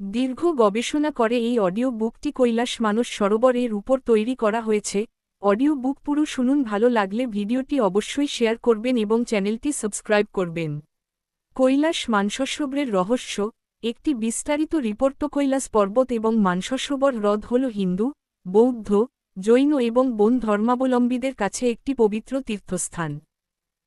দীর্ঘ গবেষণা করে এই অডিও বুকটি কৈলাস মানস সরোবরের উপর তৈরি করা হয়েছে। অডিও বুক পুরো শুনুন, ভালো লাগলে ভিডিওটি অবশ্যই শেয়ার করবেন এবং চ্যানেলটি সাবস্ক্রাইব করবেন। কৈলাস মানসসরোবরের রহস্য, একটি বিস্তারিত রিপোর্ট কৈলাস পর্বত এবং মানসসরোবর হ্রদ হল হিন্দু, বৌদ্ধ, জৈন এবং বন ধর্মাবলম্বীদের কাছে একটি পবিত্র তীর্থস্থান।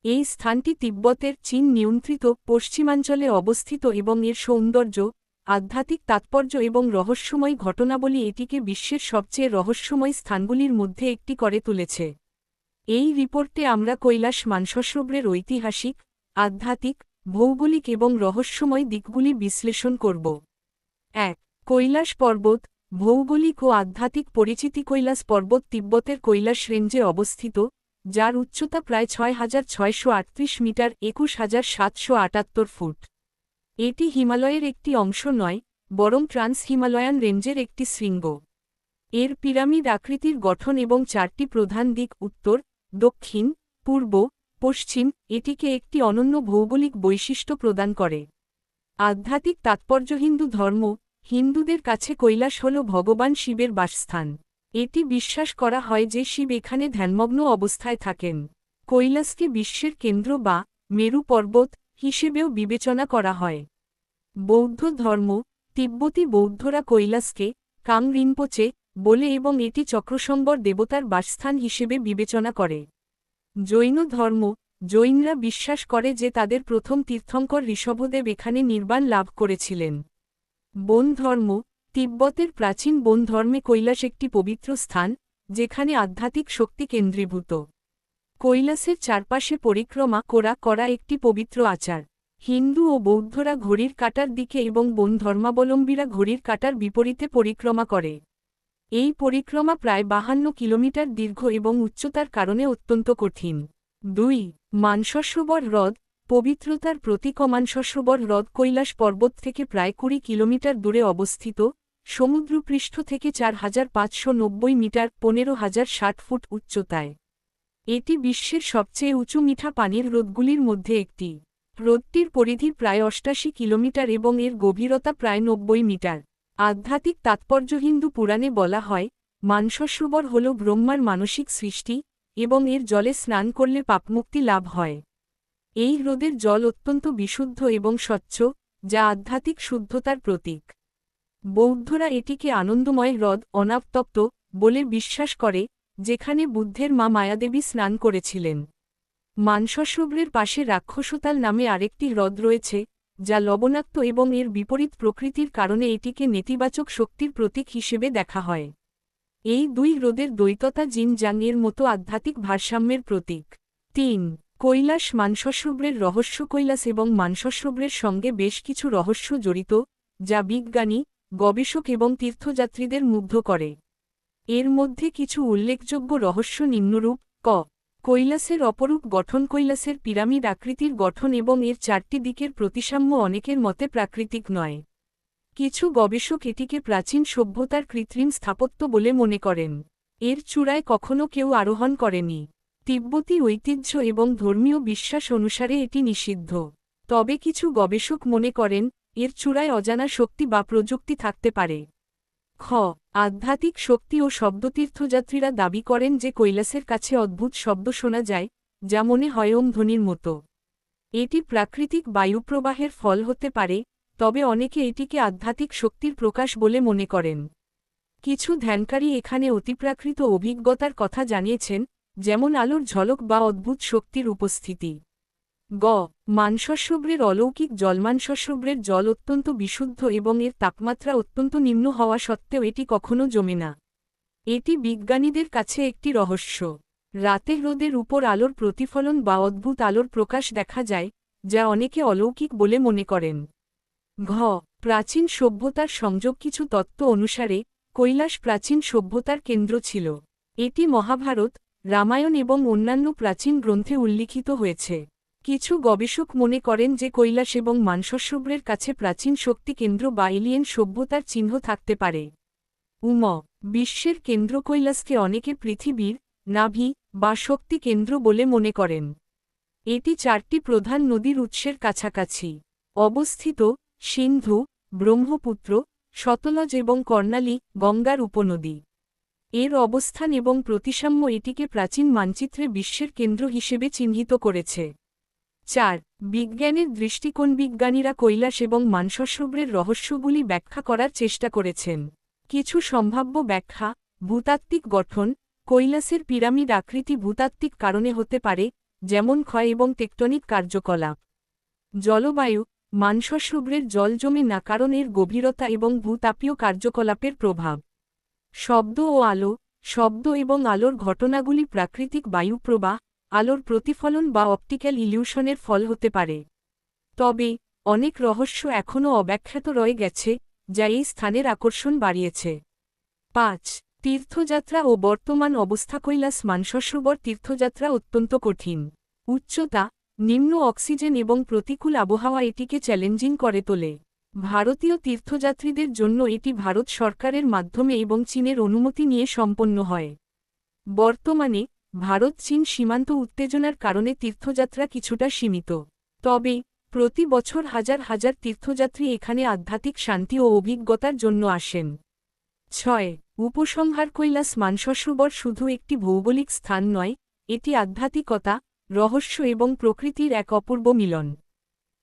এই স্থানটি তিব্বতের চীন নিয়ন্ত্রিত পশ্চিমাঞ্চলে অবস্থিত এবং এর সৌন্দর্য আধ্যাত্মিক তাৎপর্য এবং রহস্যময় ঘটনাবলী এটিকে বিশ্বের সবচেয়ে রহস্যময় স্থানগুলির মধ্যে একটি করে তুলেছে। এই রিপোর্টে আমরা কৈলাস মানসসরোবরের ঐতিহাসিক, আধ্যাত্মিক, ভৌগোলিক এবং রহস্যময় দিকগুলি বিশ্লেষণ করব। এক, কৈলাস পর্বত, ভৌগোলিক ও আধ্যাত্মিক পরিচিতি কৈলাস পর্বত তিব্বতের কৈলাস রেঞ্জে অবস্থিত, যার উচ্চতা প্রায় ছয় হাজার ছয়শো আটত্রিশ মিটার, একুশ ফুট। এটি হিমালয়ের একটি অংশ নয়, বরং ট্রান্স হিমালয়ান রেঞ্জের একটি শৃঙ্গ। এর পিরামিড আকৃতির গঠন এবং চারটি প্রধান দিক উত্তর, দক্ষিণ, পূর্ব, পশ্চিম, এটিকে একটি অনন্য ভৌগোলিক বৈশিষ্ট্য প্রদান করে। আধ্যাত্মিক তাৎপর্য হিন্দু ধর্ম, হিন্দুদের কাছে কৈলাস হল ভগবান শিবের বাসস্থান। এটি বিশ্বাস করা হয় যে শিব এখানে ধ্যানমগ্ন অবস্থায় থাকেন। কৈলাসকে বিশ্বের কেন্দ্র বা মেরু পর্বত হিসেবেও বিবেচনা করা হয়। বৌদ্ধ ধর্ম, তিব্বতী বৌদ্ধরা কৈলাসকে কাং রিনপোচে বলে এবং এটি চক্রসম্বর দেবতার বাসস্থান হিসেবে বিবেচনা করে। জৈন ধর্ম, জৈনরা বিশ্বাস করে যে তাদের প্রথম তীর্থঙ্কর ঋষভদেব এখানে নির্বাণ লাভ করেছিলেন। বন ধর্ম, তিব্বতের প্রাচীন বন ধর্মে কৈলাস একটি পবিত্র স্থান, যেখানে আধ্যাত্মিক শক্তি কেন্দ্রীভূত। কৈলাসের চারপাশে পরিক্রমা করা করা একটি পবিত্র আচার। হিন্দু ও বৌদ্ধরা ঘড়ির কাটার দিকে এবং বন ধর্মাবলম্বীরা ঘড়ির কাটার বিপরীতে পরিক্রমা করে। এই পরিক্রমা প্রায় বাহান্ন কিলোমিটার দীর্ঘ এবং উচ্চতার কারণে অত্যন্ত কঠিন। দুই মানসসরোবর হ্রদ, পবিত্রতার প্রতীক মানসসরোবর হ্রদ কৈলাস পর্বত থেকে প্রায় কুড়ি কিলোমিটার দূরে অবস্থিত, সমুদ্রপৃষ্ঠ থেকে চার হাজার পাঁচশো নব্বই মিটার পনেরো হাজার ষাট ফুট উচ্চতায়। এটি বিশ্বের সবচেয়ে উঁচু মিঠা পানির হ্রদগুলির মধ্যে একটি। হ্রদটির পরিধি প্রায় অষ্টাশি কিলোমিটার এবং এর গভীরতা প্রায় নব্বই মিটার। আধ্যাত্মিক তাৎপর্য হিন্দু পুরাণে বলা হয় মানসসরোবর হল ব্রহ্মার মানসিক সৃষ্টি এবং এর জলে স্নান করলে পাপমুক্তি লাভ হয়। এই হ্রদের জল অত্যন্ত বিশুদ্ধ এবং স্বচ্ছ, যা আধ্যাত্মিক শুদ্ধতার প্রতীক। বৌদ্ধরা এটিকে আনন্দময় হ্রদ, অনাবতপ্ত বলে বিশ্বাস করে, যেখানে বুদ্ধের মা মায়াদেবী স্নান করেছিলেন। মানসসরোবরের পাশে রাক্ষসতাল নামে আরেকটি হ্রদ রয়েছে, যা লবণাক্ত এবং এর বিপরীত প্রকৃতির কারণে এটিকে নেতিবাচক শক্তির প্রতীক হিসেবে দেখা হয়। এই দুই হ্রদের দ্বৈততা জিন জাংয়ের মতো আধ্যাত্মিক ভারসাম্যের প্রতীক। তিন, কৈলাস মানসসরোবরের রহস্য কৈলাস এবং মানসসরোবরের সঙ্গে বেশ কিছু রহস্য জড়িত, যা বিজ্ঞানী, গবেষক এবং তীর্থযাত্রীদের মুগ্ধ করে। এর মধ্যে কিছু উল্লেখযোগ্য রহস্য নিম্নরূপ, ক কৈলাসের অপরূপ গঠন কৈলাসের পিরামিড আকৃতির গঠন এবং এর চারটি দিকের প্রতিসাম্য অনেকের মতে প্রাকৃতিক নয়। কিছু গবেষক এটিকে প্রাচীন সভ্যতার কৃত্রিম স্থাপত্য বলে মনে করেন। এর চূড়ায় কখনও কেউ আরোহণ করেনি। তিব্বতী ঐতিহ্য এবং ধর্মীয় বিশ্বাস অনুসারে এটি নিষিদ্ধ। তবে কিছু গবেষক মনে করেন, এর চূড়ায় অজানা শক্তি বা প্রযুক্তি থাকতে পারে। খ, আধ্যাত্মিক শক্তি ও শব্দতীর্থযাত্রীরা দাবি করেন যে কৈলাসের কাছে অদ্ভুত শব্দ শোনা যায়, যা মনে হয় ওম ধ্বনির মতো। এটি প্রাকৃতিক বায়ুপ্রবাহের ফল হতে পারে, তবে অনেকে এটিকে আধ্যাত্মিক শক্তির প্রকাশ বলে মনে করেন। কিছু ধ্যানকারী এখানে অতিপ্রাকৃত অভিজ্ঞতার কথা জানিয়েছেন, যেমন আলোর ঝলক বা অদ্ভুত শক্তির উপস্থিতি। গ মানসসব্রের অলৌকিক জলমানসসব্রের জল অত্যন্ত বিশুদ্ধ এবং এর তাপমাত্রা অত্যন্ত নিম্ন হওয়া সত্ত্বেও এটি কখনো জমে না। এটি বিজ্ঞানীদের কাছে একটি রহস্য। রাতে রোদের উপর আলোর প্রতিফলন বা অদ্ভুত আলোর প্রকাশ দেখা যায়, যা অনেকে অলৌকিক বলে মনে করেন। ঘ, প্রাচীন সভ্যতার সংযোগ কিছু তত্ত্ব অনুসারে, কৈলাস প্রাচীন সভ্যতার কেন্দ্র ছিল। এটি মহাভারত, রামায়ণ এবং অন্যান্য প্রাচীন গ্রন্থে উল্লিখিত হয়েছে। কিছু গবেষক মনে করেন যে কৈলাস এবং মানসসব্রের কাছে প্রাচীন শক্তি কেন্দ্র বা এলিয়েন সভ্যতার চিহ্ন থাকতে পারে। উম, বিশ্বের কেন্দ্র কৈলাসকে অনেকে পৃথিবীর নাভি বা শক্তি কেন্দ্র বলে মনে করেন। এটি চারটি প্রধান নদীর উৎসের কাছাকাছি। অবস্থিত সিন্ধু, ব্রহ্মপুত্র, সতলজ এবং কর্ণালী গঙ্গার উপনদী। এর অবস্থান এবং প্রতিসাম্য এটিকে প্রাচীন মানচিত্রে বিশ্বের কেন্দ্র হিসেবে চিহ্নিত করেছে। চার, বিজ্ঞানের দৃষ্টিকোণ বিজ্ঞানীরা কৈলাস এবং মানসস্রবের রহস্যগুলি ব্যাখ্যা করার চেষ্টা করেছেন। কিছু সম্ভাব্য ব্যাখ্যা, ভূতাত্ত্বিক গঠন, কৈলাসের পিরামিড আকৃতি ভূতাত্ত্বিক কারণে হতে পারে, যেমন ক্ষয় এবং টেকটনিক কার্যকলাপ। জলবায়ু মানসস্রবের জল জমে না কারণ এর গভীরতা এবং ভূতাপীয় কার্যকলাপের প্রভাব। শব্দ ও আলো, শব্দ এবং আলোর ঘটনাগুলি প্রাকৃতিক বায়ুপ্রবাহ আলোর প্রতিফলন বা অপটিক্যাল ইলিউশনের ফল হতে পারে। তবে, অনেক রহস্য এখনও অব্যাখ্যাত রয়ে গেছে, যা এই স্থানের আকর্ষণ বাড়িয়েছে। পাঁচ, তীর্থযাত্রা ও বর্তমান অবস্থা কৈলাস মানসসরোবর তীর্থযাত্রা অত্যন্ত কঠিন। উচ্চতা, নিম্ন অক্সিজেন এবং প্রতিকূল আবহাওয়া এটিকে চ্যালেঞ্জিং করে তোলে। ভারতীয় তীর্থযাত্রীদের জন্য এটি ভারত সরকারের মাধ্যমে এবং চীনের অনুমতি নিয়ে সম্পন্ন হয়। বর্তমানে ভারত চীন সীমান্ত উত্তেজনার কারণে তীর্থযাত্রা কিছুটা সীমিত। তবে, প্রতি বছর হাজার হাজার তীর্থযাত্রী এখানে আধ্যাত্মিক শান্তি ও অভিজ্ঞতার জন্য আসেন। ছয়, উপসংহার কৈলাস মানসসরোবর শুধু একটি ভৌগোলিক স্থান নয়, এটি আধ্যাত্মিকতা, রহস্য এবং প্রকৃতির এক অপূর্ব মিলন।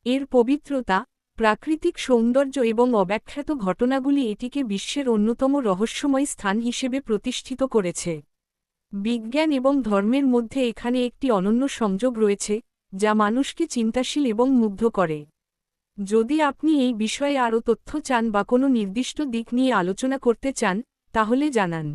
এর পবিত্রতা, প্রাকৃতিক সৌন্দর্য এবং অব্যাখ্যাত ঘটনাগুলি এটিকে বিশ্বের অন্যতম রহস্যময় স্থান হিসেবে প্রতিষ্ঠিত করেছে। বিজ্ঞান এবং ধর্মের মধ্যে এখানে একটি অনন্য সংযোগ রয়েছে, যা মানুষকে চিন্তাশীল এবং মুগ্ধ করে। যদি আপনি এই বিষয়ে আরও তথ্য চান বা কোনো নির্দিষ্ট দিক নিয়ে আলোচনা করতে চান, তাহলে জানান।